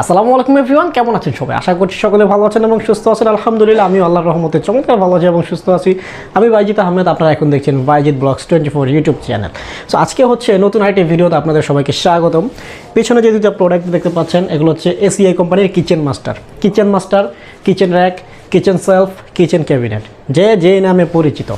আসসালামু আলাইকুম এভরিওয়ান, কেমন আছেন সবাই? আশা করছি সকলে ভালো আছেন এবং সুস্থ আছেন। আলহামদুলিল্লাহ আমি আল্লাহর রহমতে চমৎকার ভালো আছি এবং সুস্থ আছি। আমি বাইজিৎ আহমেদ, আপনারা এখন দেখছেন Baijit blogs twenty four YouTube channel. So আজকে হচ্ছে নতুন আরেকটি ভিডিওতে আপনাদের সবাইকে স্বাগতম। পেছনে যে দুটো প্রোডাক্ট দেখতে পাচ্ছেন, এগুলো হচ্ছে এসিআই কোম্পানির kitchen master kitchen master kitchen rack kitchen shelf kitchen cabinet যে যে নামে পরিচিত।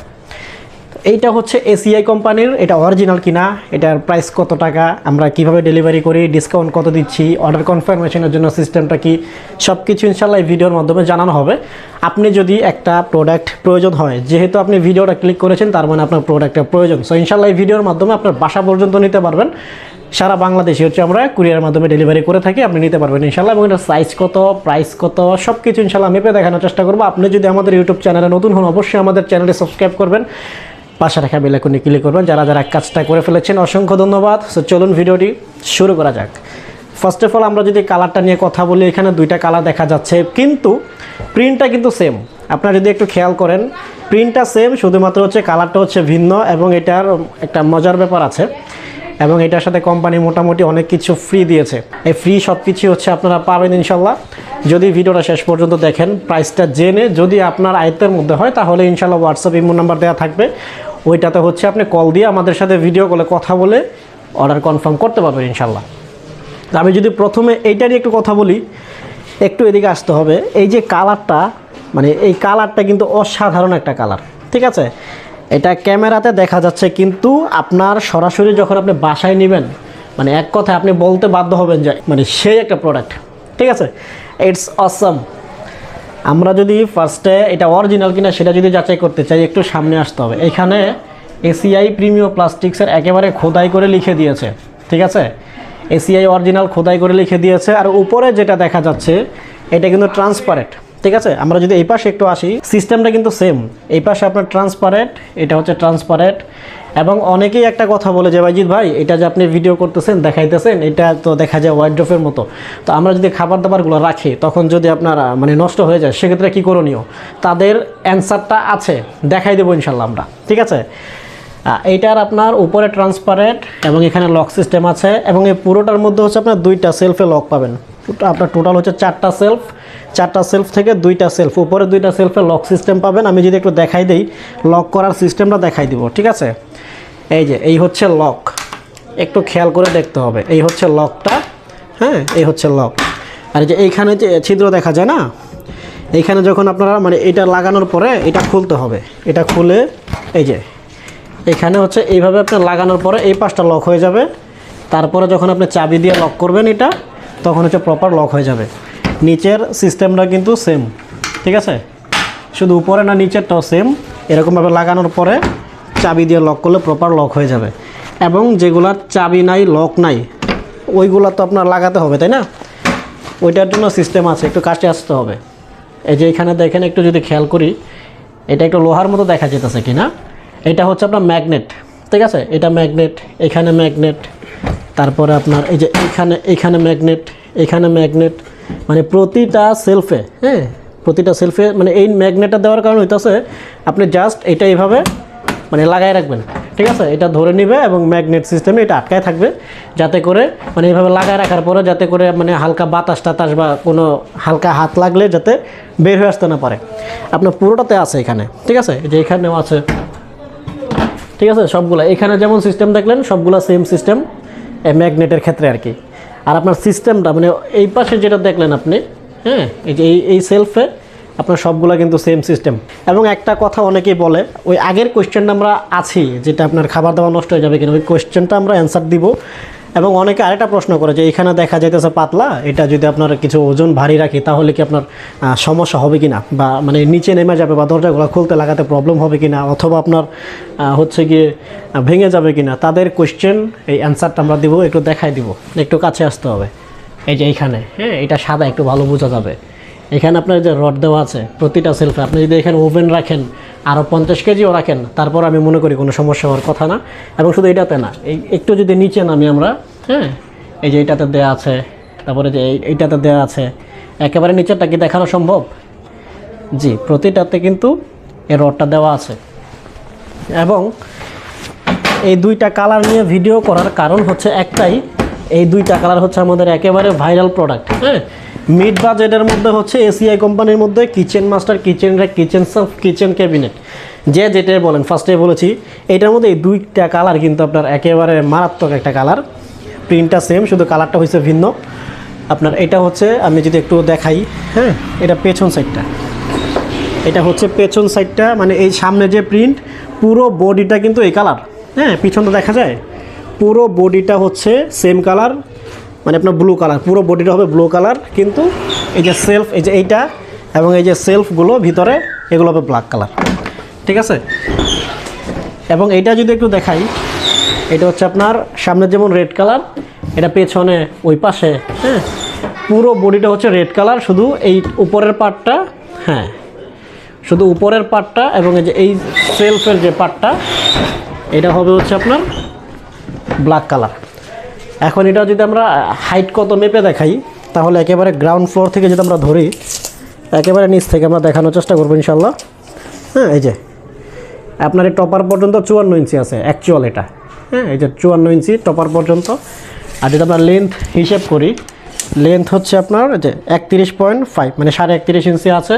এইটা হচ্ছে এসিআই কোম্পানির, এটা অরিজিনাল কিনা, এটার প্রাইস কত টাকা, আমরা কীভাবে ডেলিভারি করি ডিসকাউন্ট কত দিচ্ছি অর্ডার কনফার্মেশনের জন্য সিস্টেমটা কি সব কিছু ইনশাল্লাহ এই ভিডিওর মাধ্যমে জানানো হবে। আপনি যদি একটা প্রোডাক্ট প্রয়োজন হয়, যেহেতু আপনি ভিডিওটা ক্লিক করেছেন, তার মানে আপনার প্রোডাক্টের প্রয়োজন। সো ইনশাল্লাহ এই ভিডিওর মাধ্যমে আপনার বাসা পর্যন্ত নিতে পারবেন। সারা বাংলাদেশে হচ্ছে আমরা কুরিয়ার মাধ্যমে ডেলিভারি করে থাকি, আপনি নিতে পারবেন ইনশাল্লাহ এবং এটার সাইজ কত প্রাইস কত সব কিছু ইনশাল্লাহ মেপে দেখানোর চেষ্টা করব। আপনি যদি আমাদের ইউটিউব চ্যানেলে নতুন হন, অবশ্যই আমাদের চ্যানেলে সাবস্ক্রাইব করবেন। পাশে রাখা বেলাকুনি ক্লিক করবেন। যারা যারা কাজটা করে ফেলেছেন, অসংখ্য ধন্যবাদ। সো চলুন ভিডিওটি শুরু করা যাক। ফার্স্ট অফ অল আমরা যদি কালারটা নিয়ে কথা বলি, এখানে দুইটা কালার দেখা যাচ্ছে। কিন্তু প্রিন্টটা কিন্তু সেম আপনারা যদি একটু খেয়াল করেন প্রিন্টটা সেম শুধুমাত্র হচ্ছে কালারটা হচ্ছে ভিন্ন এবং এটার একটা মজার ব্যাপার আছে। এবং এটার সাথে কোম্পানি মোটামুটি অনেক কিছু ফ্রি দিয়েছে। এই ফ্রি সব কিছু হচ্ছে আপনারা পাবেন ইনশাল্লাহ। যদি ভিডিওটা শেষ পর্যন্ত দেখেন প্রাইসটা জেনে যদি আপনার আয়ত্তের মধ্যে হয়, তাহলে ইনশাল্লাহ হোয়াটসঅ্যাপ ইমো নাম্বার দেওয়া থাকবে। ওইটাতে হচ্ছে আপনি কল দিয়ে আমাদের সাথে ভিডিও কলে কথা বলে অর্ডার কনফার্ম করতে পারবেন ইনশাল্লাহ। আমি যদি প্রথমে এইটারই একটু কথা বলি, একটু এদিকে আসতে হবে। এই যে কালারটা মানে এই কালারটা কিন্তু অসাধারণ একটা কালার ঠিক আছে? এটা ক্যামেরাতে দেখা যাচ্ছে, কিন্তু আপনার সরাসরি যখন আপনি বাসায় নেবেন মানে এক কথায় আপনি বলতে বাধ্য হবেন যে মানে সেই একটা প্রোডাক্ট ঠিক আছে? ইটস অসম আমরা যদি ফার্স্টে এটা অরিজিনাল কিনা, সেটা যদি যাচাই করতে চাই, একটু সামনে আসতে হবে। এখানে এসিআই প্রিমিয় প্লাস্টিক্সের একেবারে খোদাই করে লিখে দিয়েছে, ঠিক আছে? এসিআই অরিজিনাল খোদাই করে লিখে দিয়েছে, আর উপরে যেটা দেখা যাচ্ছে, এটা কিন্তু ট্রান্সপারেন্ট ঠিক আছে? আমরা যদি এই পাশে একটু আসি সিস্টেমটা কিন্তু সেম এই পাশে আপনার ট্রান্সপারেন্ট এটা হচ্ছে ট্রান্সপারেন্ট এবং অনেকেই একটা কথা বলে যে, ভাইজিৎ ভাই, এটা যে আপনি ভিডিও করতেছেন, দেখাইতেছেন, এটা তো দেখা যায় ওয়াইড ওয়াইড্রফের মতো। তো আমরা যদি খাবার দাবারগুলো রাখি, তখন যদি আপনার মানে নষ্ট হয়ে যায়, সেক্ষেত্রে কী করণীয়? তাদের অ্যান্সারটা আছে, দেখাই দেবো ইনশাল্লাহ আমরা, ঠিক আছে? এইটার আপনার উপরে ট্রান্সপারেন্ট এবং এখানে লক সিস্টেম আছে, এবং এই পুরোটার মধ্যে হচ্ছে আপনার দুইটা সেলফে লক পাবেন। আপনার টোটাল হচ্ছে চারটা সেলফ চারটা সেলফ থেকে দুইটা সেলফ উপরে দুইটা সেলফে লক সিস্টেম পাবেন। আমি যদি একটু দেখাই দিই লক করার সিস্টেমটা দেখাই দিব, ঠিক আছে? এই যে, এই হচ্ছে লক একটু খেয়াল করে দেখতে হবে, এই হচ্ছে লকটা হ্যাঁ এই হচ্ছে লক আর এই যে এইখানে যে ছিদ্র দেখা যায় না, এইখানে যখন আপনারা মানে এটা লাগানোর পরে এটা খুলতে হবে। এটা খুলে, এই যে, এখানে হচ্ছে এইভাবে আপনার লাগানোর পরে এই পাশটা লক হয়ে যাবে। তারপরে যখন আপনি চাবি দিয়ে লক করবেন এটা, তখন হচ্ছে প্রপার লক হয়ে যাবে। নিচের সিস্টেমটা কিন্তু সেম ঠিক আছে? শুধু উপরে না নিচেরটাও সেম এরকমভাবে লাগানোর পরে চাবি দিয়ে লক করলে প্রপার লক হয়ে যাবে। এবং যেগুলার চাবি নাই লক নাই, ওইগুলা তো আপনার লাগাতে হবে, তাই না? ওইটার জন্য সিস্টেম আছে, একটু কাছে আসতে হবে। এই যে এখানে দেখেন, একটু যদি খেয়াল করি, এটা একটু লোহার মতো দেখা যেতেছে কি না এটা হচ্ছে আপনার ম্যাগনেট ঠিক আছে? এটা ম্যাগনেট এখানে ম্যাগনেট তারপরে আপনার এই যে এখানে এখানে ম্যাগনেট এখানে ম্যাগনেট মানে প্রতিটা সেলফে হ্যাঁ প্রতিটা সেলফে মানে এই ম্যাগনেটটা দেওয়ার কারণ হইতেছে, আপনি জাস্ট এটা এইভাবে মানে লাগাই রাখবেন, ঠিক আছে? এটা ধরে নিবে এবং ম্যাগনেট সিস্টেমে এটা আটকায় থাকবে, যাতে করে মানে এইভাবে লাগায় রাখার পরে যাতে করে মানে হালকা বাতাস টাতাস বা কোনো হালকা হাত লাগলে যাতে বের হয়ে আসতে না পারে। আপনার পুরোটাতে আছে এখানে, ঠিক আছে? যে এখানেও আছে, ঠিক আছে? সবগুলো, এখানে যেমন সিস্টেম দেখলেন, সবগুলো সেম সিস্টেম ম্যাগনেটের ক্ষেত্রে আর কি। আর আপনার সিস্টেমটা মানে এই পাশে যেটা দেখলেন আপনি হ্যাঁ এই যে এই এই সেলফে আপনার সবগুলো কিন্তু সেম সিস্টেম এবং একটা কথা অনেকেই বলে, ওই আগের কোয়েশ্চেনটা আমরা আছি, যেটা আপনার খাবার দাবার নষ্ট হয়ে যাবে কিনা, ওই কোয়েশ্চেনটা আমরা অ্যান্সার দিব। এবং অনেকে আরেকটা প্রশ্ন করে যে এখানে দেখা যাইতেছে পাতলা, এটা যদি আপনার কিছু ওজন ভারী রাখি, তাহলে কি আপনার সমস্যা হবে কিনা? বা মানে নিচে নেমে যাবে বা দরজাগুলো খুলতে লাগাতে প্রবলেম হবে কিনা? অথবা আপনার হচ্ছে গিয়ে ভেঙে যাবে কিনা? তাদের কোয়েশ্চেন এই অ্যান্সারটা আমরা দিব, একটু দেখাই দিব। একটু কাছে আসতে হবে। এই যে এইখানে হ্যাঁ এটা সাদা, একটু ভালো বোঝা যাবে। এখানে আপনার যে রড দেওয়া আছে, প্রতিটা সেলফে আপনি যদি এখানে ওভেন রাখেন আরও পঞ্চাশ কেজিও রাখেন, তারপর আমি মনে করি কোনো সমস্যা হওয়ার কথা না। এবং শুধু এটাতে না, এই একটু যদি নিচে নামি আমরা হ্যাঁ এই যে এইটাতে দেওয়া আছে, তারপরে যে এই- এইটাতে দেওয়া আছে, একেবারে নিচেরটা কি দেখানো সম্ভব? জি, প্রতিটাতে কিন্তু এই রডটা দেওয়া আছে। এবং এই দুইটা কালার নিয়ে ভিডিও করার কারণ হচ্ছে একটাই, এই দুইটা কালার হচ্ছে আমাদের একেবারে ভাইরাল প্রোডাক্ট হ্যাঁ মিড বাজেটের মধ্যে হচ্ছে এসিআই কোম্পানির মধ্যে kitchen master kitchen rack kitchen shelf kitchen cabinet যে যেটাই বলেন ফার্স্টে বলেছি, এটার মধ্যে এই দুইটা কালার কিন্তু আপনার একেবারে মারাত্মক একটা কালার প্রিন্টটা সেম শুধু কালারটা হয়েছে ভিন্ন। আপনার এটা হচ্ছে, আমি যদি একটু দেখাই হ্যাঁ এটা পেছন সাইডটা এটা হচ্ছে পেছন সাইডটা মানে এই সামনে যে প্রিন্ট পুরো বডিটা কিন্তু এই কালার হ্যাঁ পিছনটা দেখা যায়? পুরো বডিটা হচ্ছে সেম কালার মানে আপনার ব্লু কালার পুরো বডিটা হবে ব্লু কালার কিন্তু এই যে সেলফ এই যে এইটা এবং এই যে সেলফগুলো ভিতরে, এগুলো হবে ব্ল্যাক কালার ঠিক আছে? এবং এইটা যদি একটু দেখাই, এটা হচ্ছে আপনার সামনে যেমন রেড কালার এটা পেছনে ওই পাশে হ্যাঁ? পুরো বডিটা হচ্ছে রেড কালার শুধু এই উপরের পার্টটা হ্যাঁ? শুধু উপরের পার্টটা এবং এই যে এই সেলফের যে পার্টটা এটা হবে হচ্ছে আপনার ব্ল্যাক কালার এখন এটা যদি আমরা হাইট কত মেপে দেখাই, তাহলে একেবারে গ্রাউন্ড ফ্লোর থেকে যদি আমরা ধরি, একেবারে নিচ থেকে আমরা দেখানোর চেষ্টা করব ইনশাল্লাহ। হ্যাঁ এই যে, আপনার এই টপার পর্যন্ত চুয়ান্ন ইঞ্চি আছে অ্যাকচুয়াল এটা। হ্যাঁ এই যে চুয়ান্ন ইঞ্চি টপার পর্যন্ত। আর যদি আমরা লেন্থ হিসেব করি লেন্থ হচ্ছে আপনার যে একত্রিশ পয়েন্ট ফাইভ মানে সাড়ে একত্রিশ ইঞ্চি আছে।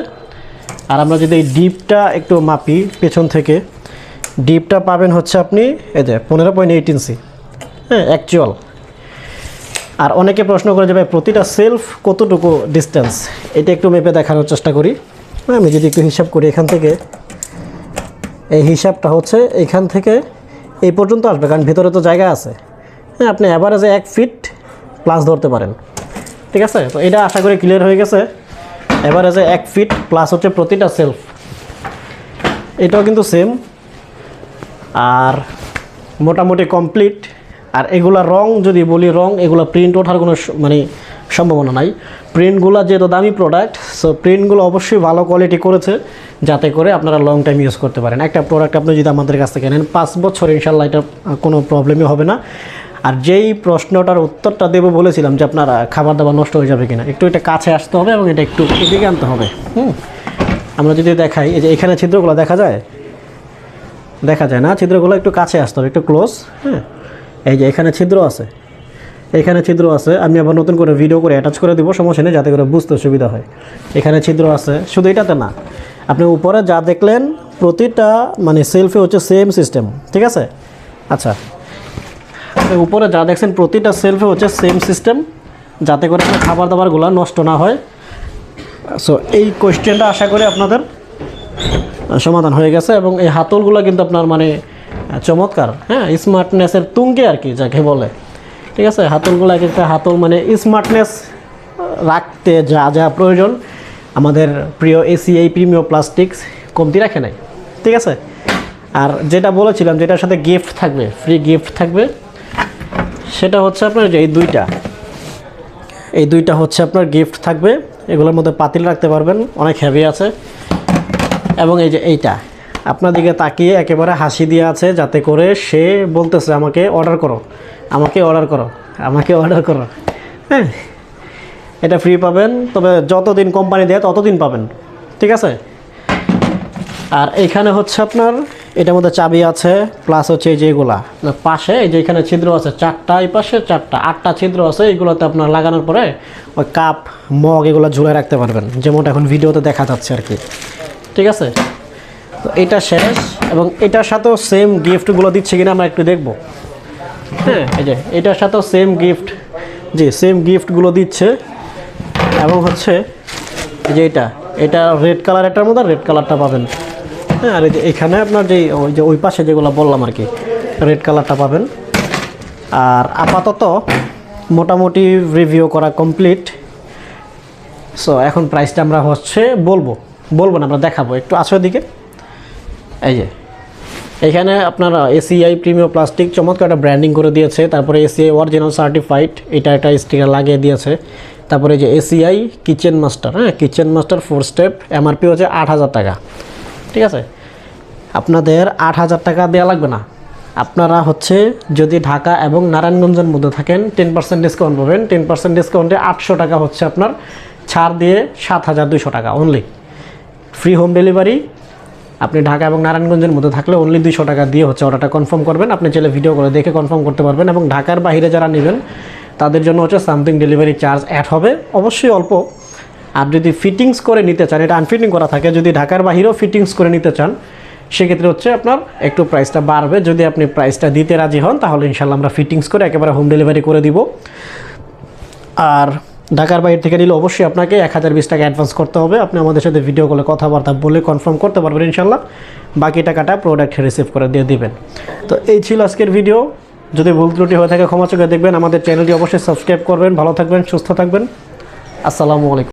আর আমরা যদি এই ডিপটা একটু মাপি পেছন থেকে ডিপটা পাবেন হচ্ছে আপনি, এই যে পনেরো পয়েন্ট এইট ইঞ্চি। হ্যাঁ অ্যাকচুয়াল আর অনেকে প্রশ্ন করে যে ভাই প্রতিটা সেলফ কতটুকু ডিস্টেন্স এটা একটু মেপে দেখানোর চেষ্টা করি। হ্যাঁ, আমি যদি একটু হিসাব করি এখান থেকে এই হিসাবটা হচ্ছে এখান থেকে এই পর্যন্ত আসবে কারণ ভিতরে তো জায়গা আছে। হ্যাঁ আপনি অ্যাভারেজে এক ফিট প্লাস ধরতে পারেন। ঠিক আছে? তো এটা আশা করি ক্লিয়ার হয়ে গেছে। অ্যাভারেজে এক ফিট প্লাস হচ্ছে প্রতিটা সেলফ এটাও কিন্তু সেম আর মোটামুটি কমপ্লিট আর এগুলা রং যদি বলি, রং এগুলো প্রিন্ট ওঠার কোনো মানে সম্ভাবনা নাই। প্রিন্টগুলো যেহেতু দামি প্রোডাক্ট সো প্রিন্টগুলো অবশ্যই ভালো কোয়ালিটি করেছে, যাতে করে আপনারা লং টাইম ইউজ করতে পারেন। একটা প্রোডাক্ট আপনি যদি আমাদের কাছ থেকে নেন, পাঁচ বছর ইনশাল্লাহ এটা কোনো প্রবলেমই হবে না। আর যেই প্রশ্নটার উত্তরটা দেবো বলেছিলাম যে আপনার খাবার দাবার নষ্ট হয়ে যাবে কিনা, একটু এটা কাছে আসতে হবে এবং এটা একটু এদিকে আনতে হবে। হুম? আমরা যদি দেখাই, এই যে এখানে ছিদ্রগুলো দেখা যায়? দেখা যায় না? ছিদ্রগুলো একটু কাছে আসতে হবে, একটু ক্লোজ হ্যাঁ? এই যে এখানে ছিদ্র আছে। এখানে ছিদ্র আছে, আমি আবার নতুন করে ভিডিও করে অ্যাটাচ করে দেবো, সমস্যা নেই, যাতে করে বুঝতে সুবিধা হয়। এখানে ছিদ্র আছে, শুধু এটাতে না। আপনি উপরে যা দেখলেন, প্রতিটা মানে সেলফে হচ্ছে সেম সিস্টেম ঠিক আছে? আচ্ছা। আপনি উপরে যা দেখছেন, প্রতিটা সেলফে হচ্ছে সেম সিস্টেম যাতে করে খাবার দাবারগুলো নষ্ট না হয়। সো এই কোয়েশ্চেনটা আশা করি আপনাদের সমাধান হয়ে গেছে এবং এই হাতলগুলো কিন্তু আপনার মানে চমৎকার। হ্যাঁ স্মার্টনেসের তুঙ্গে আর কি, যাকে বলে। ঠিক আছে হাতলগুলো এক একটা হাতল মানে স্মার্টনেস রাখতে যা যা প্রয়োজন। আমাদের প্রিয় এসি এই প্রিমিয় প্লাস্টিক্স কমতি রাখে নাই। ঠিক আছে? আর যেটা বলেছিলাম যেটার সাথে গিফট থাকবে ফ্রি গিফট থাকবে, সেটা হচ্ছে আপনার যে এই দুইটা। এই দুইটা হচ্ছে আপনার গিফট থাকবে। এগুলোর মধ্যে পাতিল রাখতে পারবেন, অনেক হেভি আছে। এবং এই যে এইটা। আপনার দিকে তাকিয়ে একেবারে হাসি দিয়ে আছে যাতে করে সে বলতেছে, আমাকে অর্ডার করো, আমাকে অর্ডার করো, আমাকে অর্ডার করো। হ্যাঁ এটা ফ্রি পাবেন, তবে যতদিন কোম্পানি দেয় ততদিন পাবেন, ঠিক আছে? আর এইখানে হচ্ছে আপনার, এটার মধ্যে চাবি আছে প্লাস হচ্ছে এই যে এগুলা। পাশে এই যে এখানে ছিদ্র আছে, চারটা এই পাশে, চারটা, আটটা ছিদ্র আছে, এগুলোতে আপনার লাগানোর পরে ওই কাপ মগ এগুলো ঝুলে রাখতে পারবেন, যেমনটা এখন ভিডিওতে দেখা যাচ্ছে আর কি, ঠিক আছে? তো এটা শেষ এবং এটার সাথেও সেম গিফটগুলো দিচ্ছে কিনা আমরা একটু দেখব। হ্যাঁ এই যে, এটার সাথেও সেম গিফট জি সেম গিফটগুলো দিচ্ছে। এবং হচ্ছে যে এটা এটা রেড কালার এটার মধ্যে রেড কালারটা পাবেন। হ্যাঁ আর এই যে এখানে আপনার যে, ওই যে, ওই পাশে যেগুলো বললাম আর কি রেড কালারটা পাবেন। আর আপাতত মোটামুটি রিভিউ করা কমপ্লিট সো এখন প্রাইসটা আমরা হচ্ছে বলব বলব না, আমরা দেখাবো। একটু আসো দিকে এই যে। এখানে আপনার এসিআই প্রিমিয়াম প্লাস্টিক চমৎকার একটা ব্র্যান্ডিং করে দিয়েছে। তারপরে এসিআই অরিজিনাল সার্টিফাইড এটা একটা স্টিকার লাগিয়ে দিয়েছে। তারপরে যে এসিআই কিচেন মাস্টার হ্যাঁ kitchen master four step MRP হচ্ছে আট হাজার টাকা। ঠিক আছে? আপনাদের আট হাজার টাকা দেওয়া লাগবে না। আপনারা হচ্ছে যদি ঢাকা এবং নারায়ণগঞ্জের মধ্যে থাকেন টেন পার্সেন্ট ডিসকাউন্ট পাবেন। টেন পার্সেন্ট ডিসকাউন্টে আটশো টাকা হচ্ছে আপনার ছাড় দিয়ে সাত হাজার দুশো টাকা অনলি ফ্রি হোম ডেলিভারি আপনি ঢাকা এবং নারায়ণগঞ্জের মধ্যে থাকলে অনলি দুইশো টাকা দিয়ে হচ্ছে অর্ডারটা কনফার্ম করবেন। আপনি চাইলে ভিডিও করে দেখে কনফার্ম করতে পারবেন এবং ঢাকার বাইরে যারা নেবেন, তাদের জন্য হচ্ছে সামথিং ডেলিভারি চার্জ অ্যাড হবে। অবশ্যই অল্প। আর যদি ফিটিংস করে নিতে চান, এটা আনফিটিং করা থাকে, যদি ঢাকার বাহিরেও ফিটিংস করে নিতে চান, সেক্ষেত্রে হচ্ছে আপনার একটু প্রাইসটা বাড়বে। যদি আপনি প্রাইসটা দিতে রাজি হন, তাহলে ইনশাল্লাহ আমরা ফিটিংস করে একেবারে হোম ডেলিভারি করে দিব। আর ঢাকার বাইরে থেকে নিলে অবশ্যই আপনাকে এক হাজার বিশ টাকা অ্যাডভান্স করতে হবে। আপনি আমাদের সাথে ভিডিও কলে কথাবার্তা বলে কনফার্ম করতে পারবেন ইনশাল্লাহ বাকি টাকাটা প্রোডাক্ট রিসিভ করে দিয়ে দিবেন। তো এই ছিল আজকের ভিডিও যদি ভুল ত্রুটি হয়ে থাকে ক্ষমা চোখে দেখবেন। আমাদের চ্যানেলটি অবশ্যই সাবস্ক্রাইব করবেন। ভালো থাকবেন, সুস্থ থাকবেন। আসসালামু আলাইকুম।